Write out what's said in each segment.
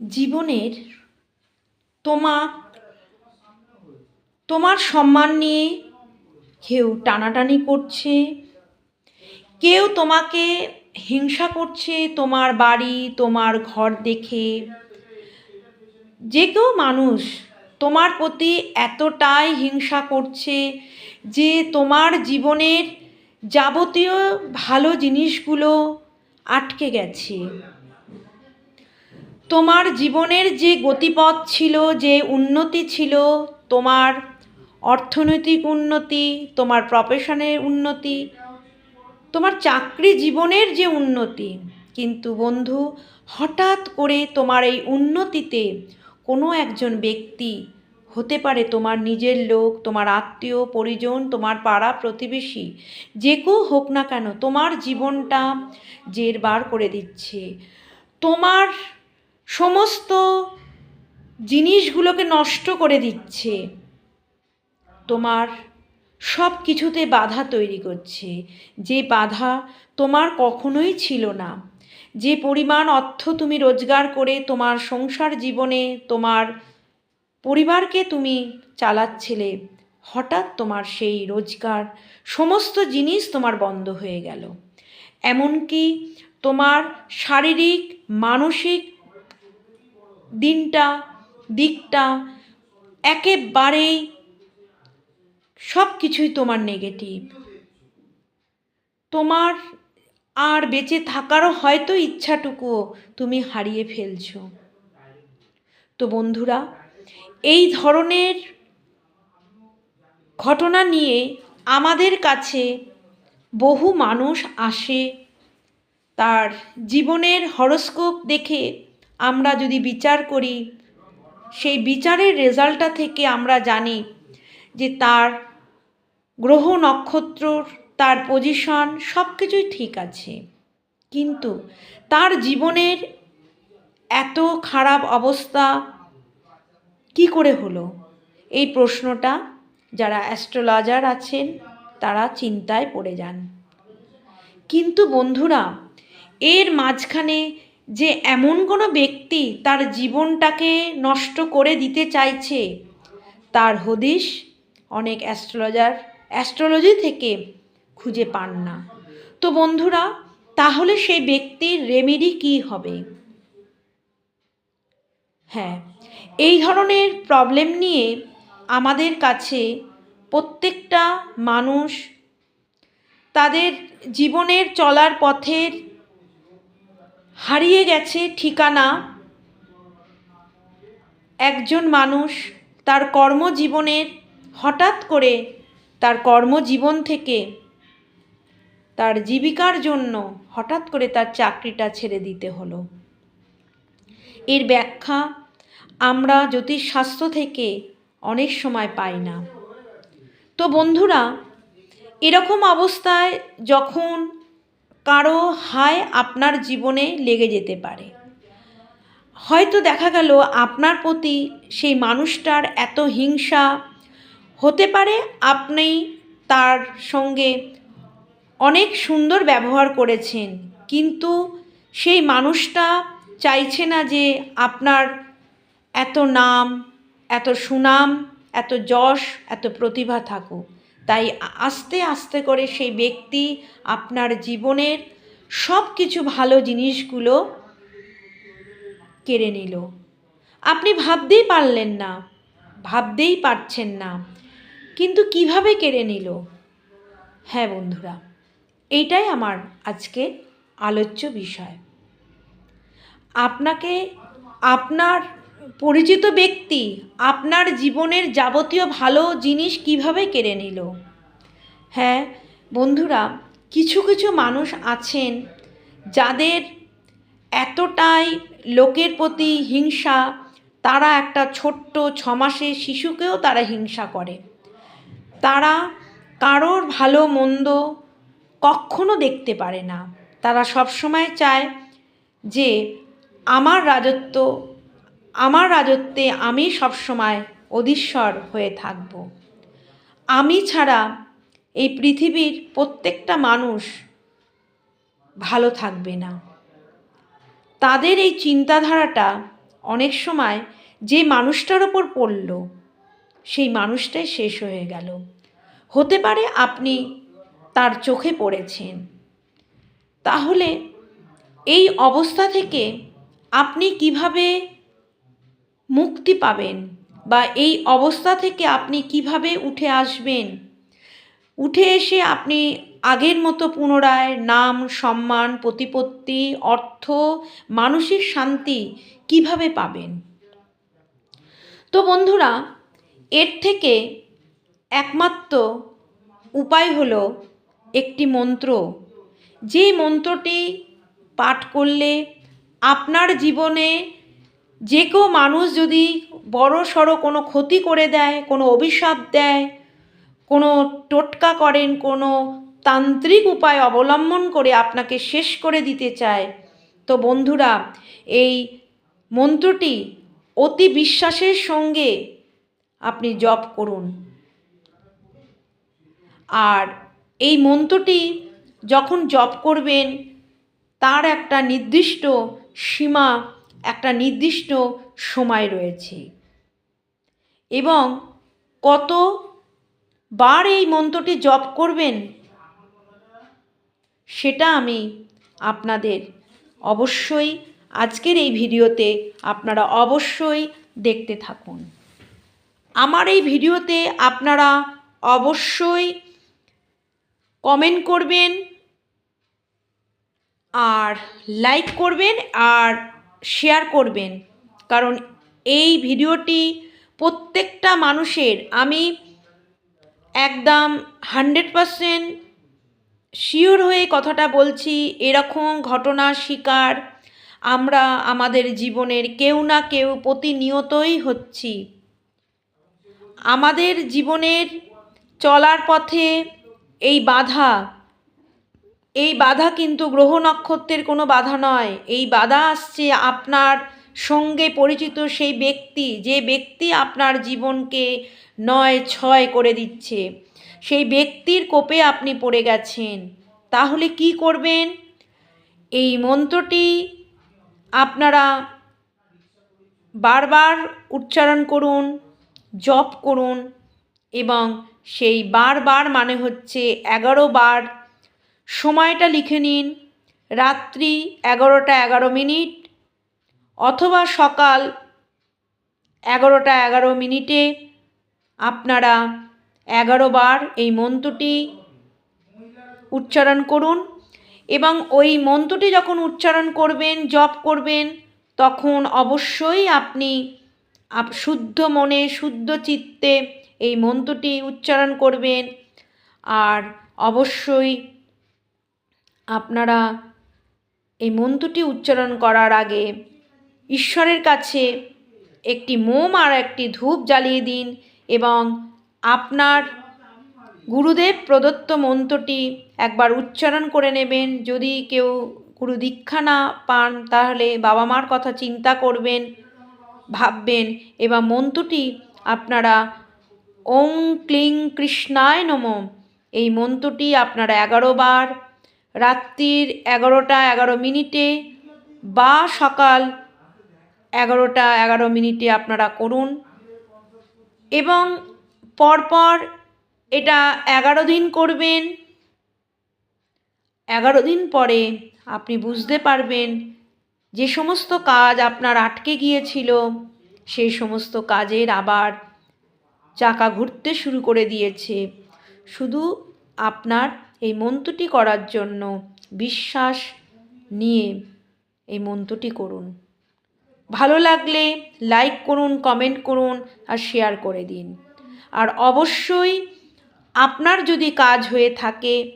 জীবনের তোমার তোমার সম্মান নিয়ে কেউ টানাটানি করছে, কেউ তোমাকে হিংসা করছে তোমার বাড়ি, তোমার ঘর দেখে। যে কেউ মানুষ তোমার প্রতি এতটাই হিংসা করছে যে তোমার জীবনের যাবতীয় ভালো জিনিসগুলো আটকে গেছে। তোমার জীবনের যে গতিপথ ছিল, যে উন্নতি ছিল, তোমার অর্থনৈতিক উন্নতি, তোমার প্রফেশনের উন্নতি, তোমার চাকরি জীবনের যে উন্নতি, কিন্তু বন্ধু, হঠাৎ করে তোমার এই উন্নতিতে কোনো একজন ব্যক্তি হতে পারে তোমার নিজের লোক, তোমার আত্মীয়, পরিজন, তোমার পাড়া প্রতিবেশী, যে কেউ হোক না কেন, তোমার জীবনটা জেরবার করে দিচ্ছে। তোমার সমস্ত জিনিসগুলোকে নষ্ট করে দিচ্ছে। তোমার সব কিছুতে বাধা তৈরি করছে। যে বাধা তোমার কখনোই ছিল না। যে পরিমাণ অর্থ তুমি রোজগার করে তোমার সংসার জীবনে তোমার পরিবারকে তুমি চালাচ্ছিলে, হঠাৎ তোমার সেই রোজগার, সমস্ত জিনিস তোমার বন্ধ হয়ে গেল। এমনকি তোমার শারীরিক, মানসিক দিনটা, দিকটা, একেবারেই সব কিছুই তোমার নেগেটিভ তোমার আর বেঁচে থাকারও হয়তো ইচ্ছাটুকুও তুমি হারিয়ে ফেলছো। তো বন্ধুরা, এই ধরনের ঘটনা নিয়ে আমাদের কাছে বহু মানুষ আসে, তার জীবনের হরস্কোপ দেখে আমরা যদি বিচার করি, সেই বিচারের রেজাল্টটা থেকে আমরা জানি যে তার গ্রহ নক্ষত্র তার পজিশন সব কিছুই ঠিক আছে। কিন্তু তার জীবনের এত খারাপ অবস্থা কি করে হলো? এই প্রশ্নটা যারা অ্যাস্ট্রোলজার আছেন, তারা চিন্তায় পড়ে যান। কিন্তু বন্ধুরা, এর মাঝখানে যে এমন কোনো ব্যক্তি তার জীবনটাকে নষ্ট করে দিতে চাইছে, তার হদিশ অনেক অ্যাস্ট্রোলজার, অ্যাস্ট্রোলজি থেকে খুঁজে পান না। তো বন্ধুরা, তাহলে সেই ব্যক্তির রেমেডি কী হবে? হ্যাঁ এই ধরনের প্রবলেম নিয়ে আমাদের কাছে প্রত্যেকটা মানুষ তাদের জীবনের চলার পথের হারিয়ে গেছে ঠিকানা। একজন মানুষ তার কর্মজীবনের, হঠাৎ করে তার কর্মজীবন থেকে তার জীবিকার জন্য হঠাৎ করে তার চাকরিটা ছেড়ে দিতে হলো। এর ব্যাখ্যা আমরা জ্যোতিষশাস্ত্র থেকে অনেক সময় পাই না। তো বন্ধুরা, এরকম অবস্থায় যখন কারও হায় আপনার জীবনে লেগে যেতে পারে। হয়তো দেখা গেল আপনার প্রতি সেই মানুষটার এত হিংসা হতে পারে, আপনি তার সঙ্গে অনেক সুন্দর ব্যবহার করেছেন, কিন্তু সেই মানুষটা চাইছে না যে আপনার এত নাম, এত সুনাম, এত যশ, এত প্রতিভা থাকুক। তাই আস্তে আস্তে করে সেই ব্যক্তি আপনার জীবনের সব কিছু ভালো জিনিসগুলো কেড়ে নিল। আপনি ভাবতেই পারলেন না, ভাবতেই পারছেন না, কিন্তু কীভাবে কেড়ে নিল? হ্যাঁ বন্ধুরা এইটাই আমার আজকে আলোচ্য বিষয়। আপনাকে, আপনার পরিচিত ব্যক্তি, আপনার জীবনের যাবতীয় ভালো জিনিস কীভাবে কেড়ে নিল? হ্যাঁ বন্ধুরা, কিছু কিছু মানুষ আছেন যাদের এতটাই লোকের প্রতি হিংসা, তারা একটা ছোট্ট ছমাসের শিশুকেও তারা হিংসা করে। তারা কারোর ভালো, মন্দ কখনো দেখতে পারে না। তারা সবসময় চায় যে, আমার রাজত্ব, আমার রাজত্বে আমি সবসময় অধীশ্বর হয়ে থাকব। আমি ছাড়া এই পৃথিবীর প্রত্যেকটা মানুষ ভালো থাকবে না। তাদের এই চিন্তাধারাটা অনেক সময় যে মানুষটার ওপর পড়ল, সেই মানুষটাই শেষ হয়ে গেল। হতে পারে আপনি তার চোখে পড়েছেন। তাহলে এই অবস্থা থেকে আপনি কীভাবে মুক্তি পাবেন বা এই অবস্থা থেকে আপনি কীভাবে উঠে আসবেন উঠে এসে আপনি আগের মতো পুনরায় নাম, সম্মান, প্রতিপত্তি, অর্থ, মানসিক শান্তি কীভাবে পাবেন? তো বন্ধুরা, এর থেকে একমাত্র উপায় হলো একটি মন্ত্র। যে মন্ত্রটি পাঠ করলে আপনার জীবনে যে কেউ মানুষ যদি বড় সড়ো কোনো ক্ষতি করে দেয়, কোনো অভিশাপ দেয় কোনো টোটকা করেন, কোনো তান্ত্রিক উপায় অবলম্বন করে আপনাকে শেষ করে দিতে চায়। তো বন্ধুরা, এই মন্ত্রটি অতি বিশ্বাসের সঙ্গে আপনি জপ করুন। আর এই মন্ত্রটি যখন জপ করবেন, তার একটা নির্দিষ্ট সীমা, একটা নির্দিষ্ট সময় রয়েছে। এবং কত বার এই মন্ত্রটি জপ করবেন? সেটা আমি আপনাদের অবশ্যই আজকের এই ভিডিওতে আপনারা অবশ্যই দেখতে থাকুন। আমার এই ভিডিওতে আপনারা অবশ্যই কমেন্ট করবেন আর লাইক করবেন আর শেয়ার করবেন। কারণ এই ভিডিওটি প্রত্যেকটা মানুষের, আমি একদম হান্ড্রেড পারসেন্ট শিওর হয়ে কথাটা বলছি, এরকম ঘটনা শিকার আমরা আমাদের জীবনের কেউ না কেউ প্রতিনিয়তই হচ্ছি। আমাদের জীবনের চলার পথে এই বাধা এই বাধা কিন্তু গ্রহ নক্ষত্রের কোনো বাধা নয়। এই বাধা আসছে আপনার সঙ্গে পরিচিত সেই ব্যক্তি, যে ব্যক্তি আপনার জীবনকে নয় ছয় করে দিচ্ছে, সেই ব্যক্তির কোপে আপনি পড়ে গেছেন, তাহলে কি করবেন? এই মন্ত্রটি আপনারা বারবার উচ্চারণ করুন, জপ করুন এবং সেই বারবার মানে হচ্ছে এগারো বার সময়টা লিখে নিন। রাত্রি এগারোটা এগারো মিনিট অথবা সকাল এগারোটা এগারো মিনিটে আপনারা এগারো বার এই মন্ত্রটি উচ্চারণ করুন এবং ওই মন্ত্রটি যখন উচ্চারণ করবেন, জপ করবেন, তখন অবশ্যই আপনি শুদ্ধ মনে, শুদ্ধ চিত্তে এই মন্ত্রটি উচ্চারণ করবেন। আর অবশ্যই আপনারা এই মন্ত্রটি উচ্চারণ করার আগে ঈশ্বরের কাছে একটি মোম আর একটি ধূপ জ্বালিয়ে দিন এবং আপনার গুরুদেব প্রদত্ত মন্ত্রটি একবার উচ্চারণ করে নেবেন। যদি কেউ গুরু দীক্ষা না পান, তাহলে বাবা মার কথা চিন্তা করবেন, ভাববেন এবং মন্ত্রটি আপনারা ওং ক্লিং কৃষ্ণায় নম। এই মন্ত্রটি আপনারা এগারো বার, রাত্রির এগারোটা এগারো মিনিটে বা সকাল এগারোটা, এগারো মিনিটে আপনারা করুন। এবং পরপর এটা এগারো দিন করবেন। এগারো দিন পরে আপনি বুঝতে পারবেন যে সমস্ত কাজ আপনার আটকে গিয়েছিল, সেই সমস্ত কাজের আবার চাকা ঘুরতে শুরু করে দিয়েছে। শুধু আপনার এই মন্ত্রটি করার জন্য বিশ্বাস নিয়ে এই মন্ত্রটি করুন। ভালো লাগলে লাইক করুন কমেন্ট করুন আর শেয়ার করে দিন। আর অবশ্যই আপনার যদি কাজ হয়ে থাকে,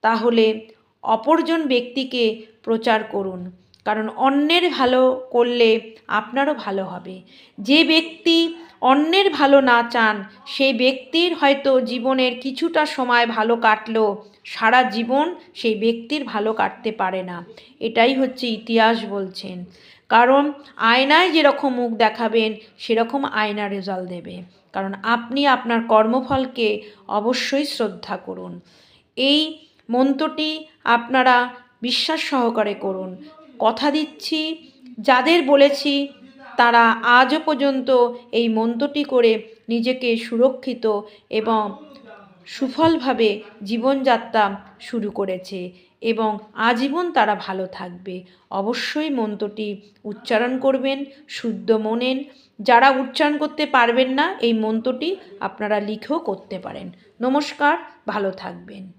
তাহলে অপরজন ব্যক্তিকে প্রচার করুন। কারণ অন্যের ভালো করলে আপনারও ভালো হবে। যে ব্যক্তি অন্যের ভালো না চান সেই ব্যক্তির হয়তো জীবনের কিছুটা সময় ভালো কাটলো, সারা জীবন সেই ব্যক্তির ভালো কাটতে পারে না। এটাই হচ্ছে ইতিহাস বলছেন। কারণ আয়নায় যেরকম মুখ দেখাবেন, সেরকম আয়না রেজাল্ট দেবে। কারণ আপনি আপনার কর্মফলকে অবশ্যই শ্রদ্ধা করুন। এই মন্ত্রটি আপনারা বিশ্বাস সহকারে করুন। কথা দিচ্ছি, যাদের বলেছি তারা আজও পর্যন্ত এই মন্ত্রটি করে নিজেকে সুরক্ষিত এবং সুফলভাবে জীবনযাত্রা শুরু করেছে এবং আজীবন তারা ভালো থাকবে। অবশ্যই মন্ত্রটি উচ্চারণ করবেন, শুদ্ধ মনেন। যারা উচ্চারণ করতে পারবেন না, এই মন্ত্রটি আপনারা লিখেও করতে পারেন। নমস্কার, ভালো থাকবেন।